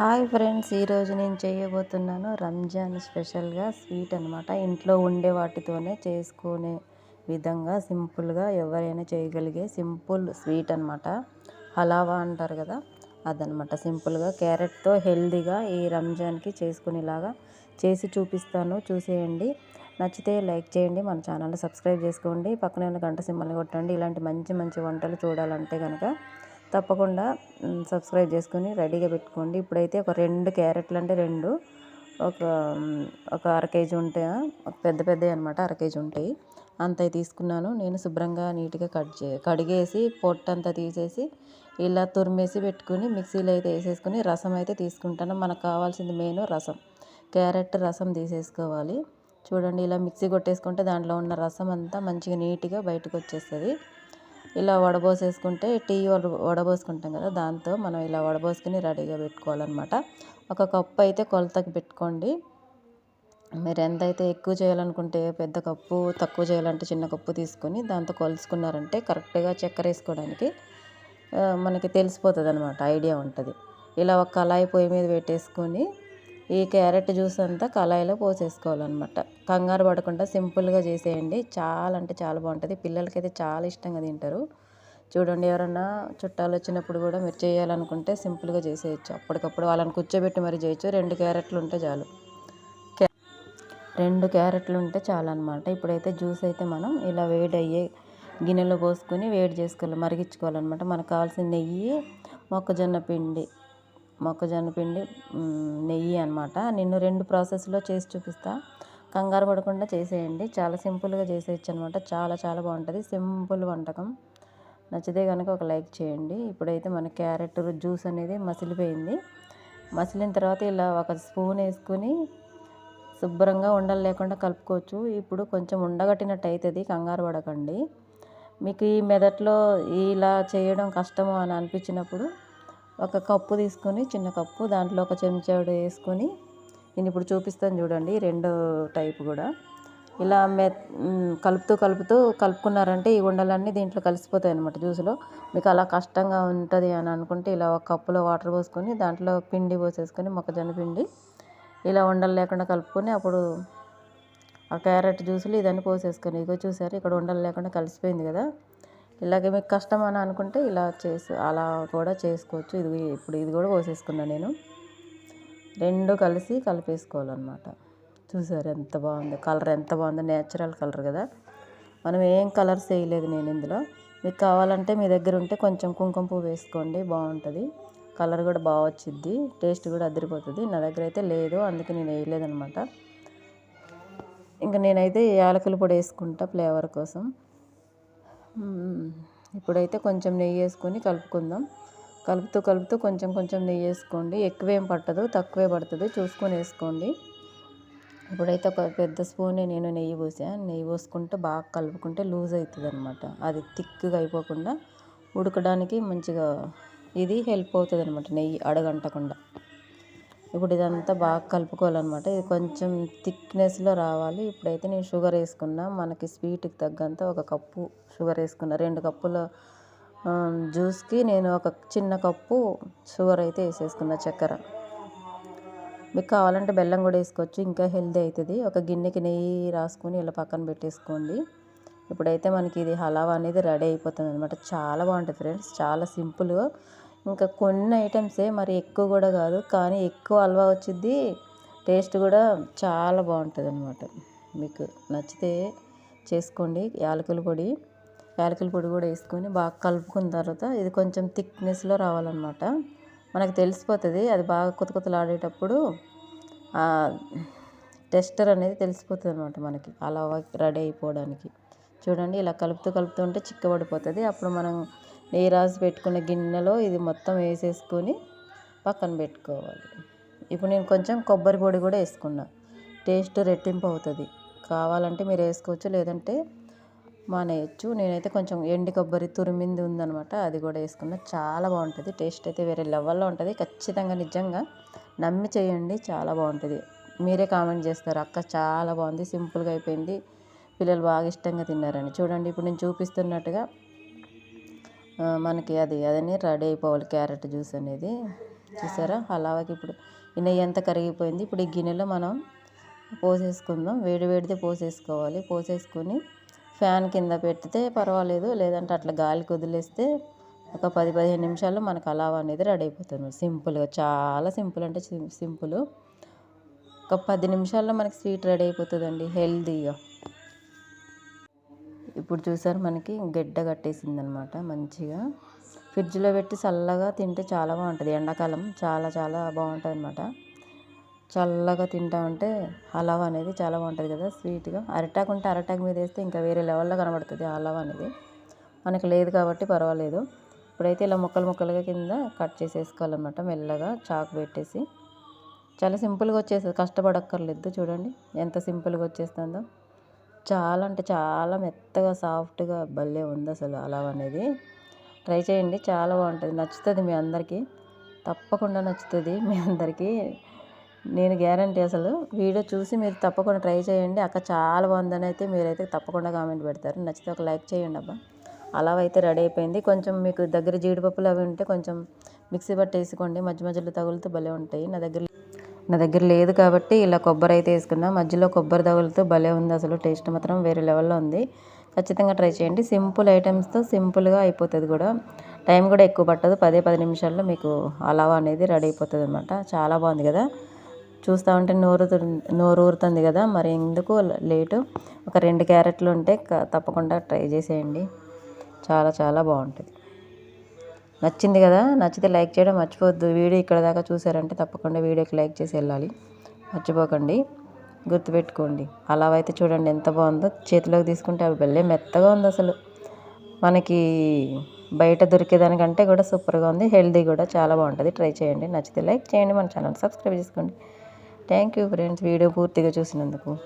Hi friends ఈరోజు నేను చేయబోతున్నాను రంజాన్ స్పెషల్గా స్వీట్ అనమాట ఇంట్లో ఉండే వాటితోనే చేసుకునే విధంగా సింపుల్గా ఎవరైనా చేయగలిగే సింపుల్ స్వీట్ అనమాట హలావా అంటారు కదా అదనమాట సింపుల్గా క్యారెట్తో హెల్దీగా ఈ రంజాన్కి చేసుకునేలాగా చేసి చూపిస్తాను. చూసేయండి. నచ్చితే లైక్ చేయండి మన ఛానల్ సబ్స్క్రైబ్ చేసుకోండి. పక్కనే ఉన్న గంట సింబల్ని కొట్టండి. ఇలాంటి మంచి మంచి వంటలు చూడాలంటే కనుక తప్పకుండా సబ్స్క్రైబ్ చేసుకొని రెడీగా పెట్టుకోండి. ఇప్పుడైతే ఒక రెండు క్యారెట్లు అంటే రెండు ఒక ఒక అర కేజీ ఉంటాయి పెద్ద పెద్దవి అనమాట అర కేజీ ఉంటాయి. అంత తీసుకున్నాను. నేను శుభ్రంగా నీట్గా కట్ చే కడిగేసి పొట్టంతా తీసేసి ఇలా తురిమేసి పెట్టుకుని మిక్సీలో అయితే వేసేసుకుని రసం అయితే తీసుకుంటాను. మనకు కావాల్సింది మెయిన్ రసం. క్యారెట్ రసం తీసేసుకోవాలి. చూడండి ఇలా మిక్సీ కొట్టేసుకుంటే దాంట్లో ఉన్న రసం అంతా మంచిగా నీట్గా బయటకు వచ్చేస్తుంది. ఇలా వడబోసేసుకుంటే టీ వడబోసుకుంటాం కదా దాంతో మనం ఇలా వడబోసుకుని రెడీగా పెట్టుకోవాలన్నమాట. ఒక కప్పు అయితే కొలతకి పెట్టుకోండి. మీరు ఎంతైతే ఎక్కువ చేయాలనుకుంటే పెద్ద కప్పు తక్కువ చేయాలంటే చిన్న కప్పు తీసుకొని దాంతో కొలుసుకున్నారంటే కరెక్ట్గా చక్కెర వేసుకోవడానికి మనకి తెలిసిపోతుంది అనమాట ఐడియా ఉంటుంది. ఇలా ఒక కళాయి పొయ్యి మీద పెట్టేసుకొని ఈ క్యారెట్ జ్యూస్ అంతా కళాయిలో పోసేసుకోవాలన్నమాట. కంగారు పడకుండా సింపుల్గా చేసేయండి. చాలా అంటే చాలా బాగుంటుంది. పిల్లలకైతే చాలా ఇష్టంగా తింటారు. చూడండి ఎవరన్నా చుట్టాలు వచ్చినప్పుడు కూడా మీరు చేయాలనుకుంటే సింపుల్గా చేసేయచ్చు. అప్పటికప్పుడు వాళ్ళని కూర్చోబెట్టి మరి చేయొచ్చు. రెండు క్యారెట్లు ఉంటే చాలు. రెండు క్యారెట్లు ఉంటే చాలు అనమాట ఇప్పుడైతే జ్యూస్ అయితే మనం ఇలా వేడి అయ్యే గిన్నెలో పోసుకొని వేడి చేసుకోవాలి. మరిగించుకోవాలన్నమాట. మనకు కావాల్సిన నెయ్యి మొక్కజొన్న పిండి మొక్కజొన్న పిండి నెయ్యి అనమాట నేను రెండు ప్రాసెస్లో చేసి చూపిస్తా. కంగారు పడకుండా చేసేయండి. చాలా సింపుల్గా చేసేయచ్చు అనమాట చాలా చాలా బాగుంటుంది. సింపుల్ వంటకం. నచ్చితే కనుక ఒక లైక్ చేయండి. ఇప్పుడైతే మన క్యారెట్ జ్యూస్ అనేది మసిలిపోయింది. మసిలిన తర్వాత ఇలా ఒక స్పూన్ వేసుకుని శుభ్రంగా ఉండలు లేకుండా కలుపుకోవచ్చు. ఇప్పుడు కొంచెం ఉండగట్టినట్టు అవుతుంది కంగారు పడకండి. మీకు ఈ మెదట్లో ఇలా చేయడం కష్టము అని అనిపించినప్పుడు ఒక కప్పు తీసుకొని చిన్న కప్పు దాంట్లో ఒక చెంచాడు వేసుకొని నేను ఇప్పుడు చూపిస్తాను చూడండి రెండో టైప్ కూడా. ఇలా మె కలుపుతూ కలుపుతూ కలుపుకున్నారంటే ఈ ఉండలన్నీ దీంట్లో కలిసిపోతాయి అనమాట జ్యూస్లో. మీకు అలా కష్టంగా ఉంటుంది అని అనుకుంటే ఇలా ఒక కప్పులో వాటర్ పోసుకొని దాంట్లో పిండి పోసేసుకొని మొక్కజొన్న పిండి ఇలా ఉండలు లేకుండా కలుపుకొని అప్పుడు ఆ క్యారెట్ జ్యూసులు ఇదన్నీ పోసేసుకొని ఇగో చూసారు ఇక్కడ ఉండలు లేకుండా కలిసిపోయింది కదా. ఇలాగే మీకు కష్టం అని అనుకుంటే ఇలా చేసి అలా కూడా చేసుకోవచ్చు. ఇది ఇప్పుడు ఇది కూడా పోసేసుకున్నాను నేను. రెండు కలిసి కలిపేసుకోవాలన్నమాట. చూసారు ఎంత బాగుంది? కలర్ ఎంత బాగుందో? నేచురల్ కలర్ కదా. మనం ఏం కలర్స్ వేయలేదు నేను ఇందులో. మీకు కావాలంటే మీ దగ్గర ఉంటే కొంచెం కుంకుమ పువ్వు వేసుకోండి బాగుంటుంది. కలర్ కూడా బాగా వచ్చిద్ది. టేస్ట్ కూడా అదిరిపోతుంది. నా దగ్గర అయితే లేదు అందుకే నేను వేయలేదనమాట ఇంకా నేనైతే యాలకుల పొడి వేసుకుంటా ఫ్లేవర్ కోసం. ఇప్పుడైతే కొంచెం నెయ్యి వేసుకొని కలుపుకుందాం. కలుపుతూ కలుపుతూ కొంచెం కొంచెం నెయ్యి వేసుకోండి. ఎక్కువేం పట్టదు తక్కువే పడుతుంది. చూసుకొని వేసుకోండి. ఇప్పుడైతే ఒక పెద్ద స్పూనే నేను నెయ్యి పోసాను నెయ్యి పోసుకుంటే బాగా కలుపుకుంటే లూజ్ అవుతుంది అనమాట అది థిక్గా అయిపోకుండా ఉడకడానికి మంచిగా ఇది హెల్ప్ అవుతుంది అనమాట నెయ్యి అడగంటకుండా. ఇప్పుడు ఇదంతా బాగా కలుపుకోవాలన్నమాట. ఇది కొంచెం థిక్నెస్లో రావాలి. ఇప్పుడైతే నేను షుగర్ వేసుకున్నా. మనకి స్వీట్కి తగ్గంత ఒక కప్పు షుగర్ వేసుకున్నా. రెండు కప్పుల జ్యూస్కి నేను ఒక చిన్న కప్పు షుగర్ అయితే వేసేసుకున్నా చక్కెర. మీకు కావాలంటే బెల్లం కూడా వేసుకోవచ్చు. ఇంకా హెల్దీ అవుతుంది. ఒక గిన్నెకి నెయ్యి రాసుకొని ఇలా పక్కన పెట్టేసుకోండి. ఇప్పుడైతే మనకి ఇది హలావా అనేది రెడీ అయిపోతుంది అనమాట చాలా బాగుంటుంది ఫ్రెండ్స్. చాలా సింపుల్గా ఇంకా కొన్ని ఐటమ్సే మరి ఎక్కువ కూడా కాదు. కానీ ఎక్కువ హల్వా వచ్చింది టేస్ట్ కూడా చాలా బాగుంటుంది అనమాట మీకు నచ్చితే చేసుకోండి. యాలకుల పొడి. యాలకుల పొడి కూడా వేసుకొని బాగా కలుపుకున్న తర్వాత ఇది కొంచెం థిక్నెస్లో రావాలన్నమాట. మనకు తెలిసిపోతుంది. అది బాగా కొత్త కొత్తలాడేటప్పుడు టెస్టర్ అనేది తెలిసిపోతుంది అనమాట మనకి అలా రెడీ అయిపోవడానికి. చూడండి ఇలా కలుపుతూ కలుపుతూ ఉంటే చిక్కబడిపోతుంది. అప్పుడు మనం నెయ్యి రాసి పెట్టుకున్న గిన్నెలో ఇది మొత్తం వేసేసుకొని పక్కన పెట్టుకోవాలి. ఇప్పుడు నేను కొంచెం కొబ్బరి పొడి కూడా వేసుకున్నా. టేస్ట్ రెట్టింపు అవుతుంది. కావాలంటే మీరు వేసుకోవచ్చు లేదంటే మానేయచ్చు. నేనైతే కొంచెం ఎండి కొబ్బరి తురిమింది ఉందనమాట అది కూడా వేసుకున్నా. చాలా బాగుంటుంది. టేస్ట్ అయితే వేరే లెవెల్లో ఉంటుంది. ఖచ్చితంగా నిజంగా నమ్మి చేయండి. చాలా బాగుంటుంది. మీరే కామెంట్ చేస్తారు. అక్క చాలా బాగుంది సింపుల్గా అయిపోయింది. పిల్లలు బాగా ఇష్టంగా తిన్నారని. చూడండి ఇప్పుడు నేను చూపిస్తున్నట్టుగా మనకి అది అదని రెడీ అయిపోవాలి క్యారెట్ జ్యూస్ అనేది. చూసారా? హలావాకి ఇప్పుడు ఈ నెయ్యి అంతా కరిగిపోయింది. ఇప్పుడు ఈ గిన్నెలో మనం పోసేసుకుందాం. వేడి వేడితే పోసేసుకోవాలి. పోసేసుకొని ఫ్యాన్ కింద పెడితే పర్వాలేదు. లేదంటే అట్లా గాలికి వదిలేస్తే ఒక పది పదిహేను నిమిషాల్లో మనకు హలావా అనేది రెడీ అయిపోతుంది. సింపుల్గా చాలా సింపుల్ అంటే సింపుల్. ఒక పది నిమిషాల్లో మనకి స్వీట్ రెడీ అయిపోతుందండి. హెల్తీగా. ఇప్పుడు చూసారు మనకి గడ్డ కట్టేసింది అనమాట మంచిగా. ఫ్రిడ్జ్లో పెట్టి చల్లగా తింటే చాలా బాగుంటుంది. ఎండాకాలం చాలా చాలా బాగుంటుంది అనమాట చల్లగా తింటా ఉంటే హలావా అనేది చాలా బాగుంటుంది కదా స్వీట్గా. అరటాకు ఉంటే అరటాకు మీద వేస్తే ఇంకా వేరే లెవెల్లో కనబడుతుంది హలావా అనేది. మనకు లేదు కాబట్టి పర్వాలేదు. ఇప్పుడైతే ఇలా ముక్కలు ముక్కలుగా కింద కట్ చేసేసుకోవాలన్నమాట మెల్లగా చాకు పెట్టేసి. చాలా సింపుల్గా వచ్చేస్తుంది. కష్టపడక్కర్లేదు. చూడండి ఎంత సింపుల్గా వచ్చేస్తుందో. చాలా అంటే చాలా మెత్తగా సాఫ్ట్గా భలే ఉంది అసలు హలావా అనేది. ట్రై చేయండి చాలా బాగుంటుంది. నచ్చుతుంది మీ అందరికీ. తప్పకుండా నచ్చుతుంది మీ అందరికీ. నేను గ్యారంటీ అసలు. వీడియో చూసి మీరు తప్పకుండా ట్రై చేయండి. అక్క చాలా బాగుందని అయితే మీరైతే తప్పకుండా కామెంట్ పెడతారు. నచ్చితే ఒక లైక్ చేయండి అబ్బా. అలా అయితే రెడీ అయిపోయింది. కొంచెం మీకు దగ్గర జీడిపప్పులు అవి ఉంటే కొంచెం మిక్సీ పట్టేసుకోండి. మధ్య మధ్యలో తగులుతూ భలే ఉంటాయి. నా దగ్గర నా దగ్గర లేదు కాబట్టి ఇలా కొబ్బరి అయితే వేసుకున్నా. మధ్యలో కొబ్బరి దవలతో భలే ఉంది అసలు. టేస్ట్ మాత్రం వేరే లెవెల్లో ఉంది. ఖచ్చితంగా ట్రై చేయండి. సింపుల్ ఐటమ్స్తో సింపుల్గా అయిపోతుంది కూడా. టైం కూడా ఎక్కువ పట్టదు. పదే పది నిమిషాల్లో మీకు అలావా అనేది రెడీ అయిపోతుంది అనమాట చాలా బాగుంది కదా. చూస్తూ ఉంటే నోరు నోరు ఊరుతుంది కదా. మరి ఎందుకు లేటు? ఒక రెండు క్యారెట్లు ఉంటే తప్పకుండా ట్రై చేసేయండి. చాలా చాలా బాగుంటుంది. నచ్చింది కదా? నచ్చితే లైక్ చేయడం మర్చిపోవద్దు. వీడియో ఇక్కడ దాకా చూసారంటే తప్పకుండా వీడియోకి లైక్ చేసి వెళ్ళాలి. మర్చిపోకండి. గుర్తుపెట్టుకోండి. అలా అయితే చూడండి ఎంత బాగుందో. చేతిలోకి తీసుకుంటే అవి వెళ్ళే మెత్తగా ఉంది అసలు. మనకి బయట దొరికేదానికంటే కూడా సూపర్గా ఉంది. హెల్దీ కూడా చాలా బాగుంటుంది. ట్రై చేయండి. నచ్చితే లైక్ చేయండి. మన ఛానల్ సబ్స్క్రైబ్ చేసుకోండి. Thank you friends. వీడియో పూర్తిగా చూసినందుకు.